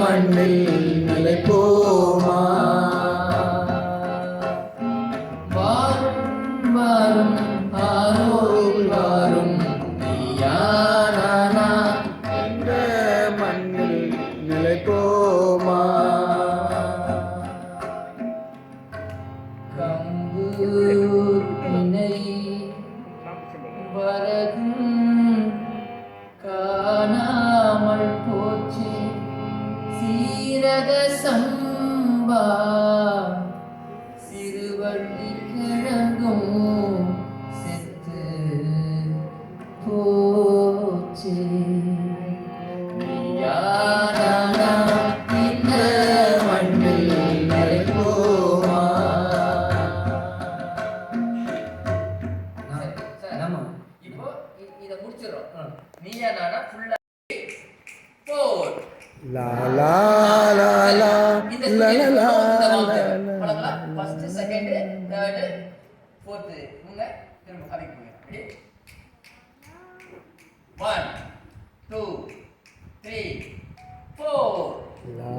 മണ്ണിൽ നിലപ്പോ நிலைப்போமா கம்பூத்தினை வரகும் காணாமல் போச்சு. சீரக சம்பா சிறுவள்ளி வரும் நீயா நானா ஃபுல்லா போர் லா லா லா லா லா லா லா ஃபர்ஸ்ட் செகண்ட் தேர்ட் ஃபோர்த் இவங்க திரும்ப கதைக்கு போங்க ready one two three four லா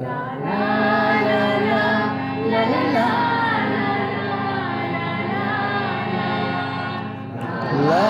லா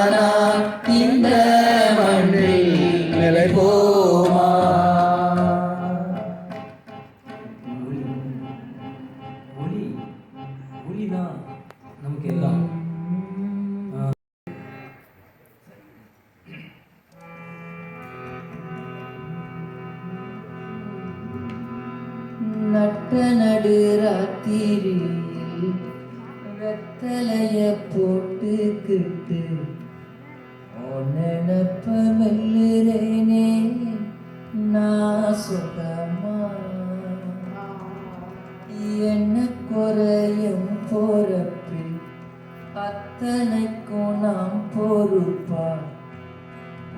நட்ட நடு ராத்திரியில் வெத்தலைய போட்டுக்கிட்டு நினப்ப மெல்லுறேனே நான் சுகமா என்ன குறையும் போறப்பில் அத்தனைக்கும் நாம் பொறுப்பா?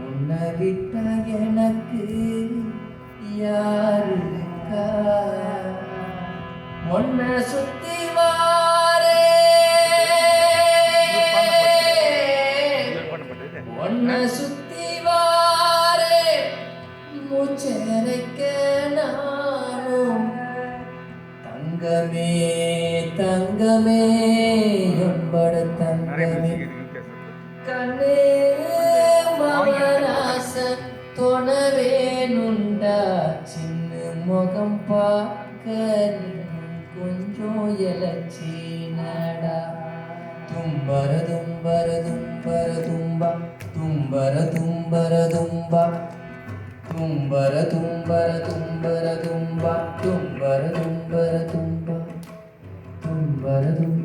உன்னை விட்டா எனக்கு யார் சுத்தி வாரே. உன்னை சுத்தி வாரே. மூச்சரைக்க நானும் தங்கமே தங்கமே. என்பட தங்கமே. கண்ணே மவராச தொணவேனுண்டா. சின்ன முகம் பார்க்க കുഞ്ചോയലച്ചീനട തുമ്പര തുമ്പര തുമ്പര തുമ്പ. തുമ്പര തുമ്പര തുമ്പര തുമ്പ തുമ്പര തുമ്പര തുമ്പ. തുമ്പര തുമ്പ